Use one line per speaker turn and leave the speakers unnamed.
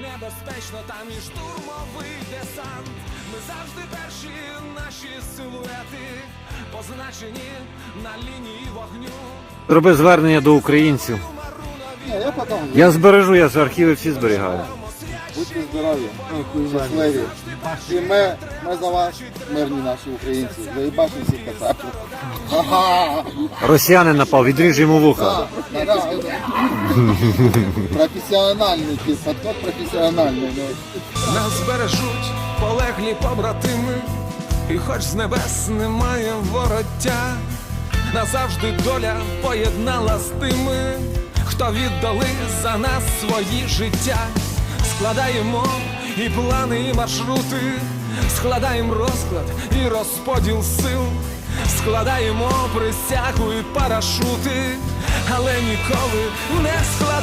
небезпечно, там і штурмовий десант. Ми завжди перші наші силуети позначені на лінії вогню.
Зроби звернення до українців.
Я
збережу, я з архіви всі зберігаю.
Будьте здорові, щасливі. І ми, ми за вас, мирні наші українці. Заїбашимо всіх кацапів.
Росіянин напав, відріж йому вуха.
Професіональний кіт, підход професіональний. ну.
Нас збережуть полеглі побратими, і хоч з небес немає вороття, назавжди доля поєднала з тими, хто віддали за нас свої життя. Складаємо і плани, і маршрути, складаємо розклад і розподіл сил, складаємо присягу і парашути, але ніколи не складемо крил.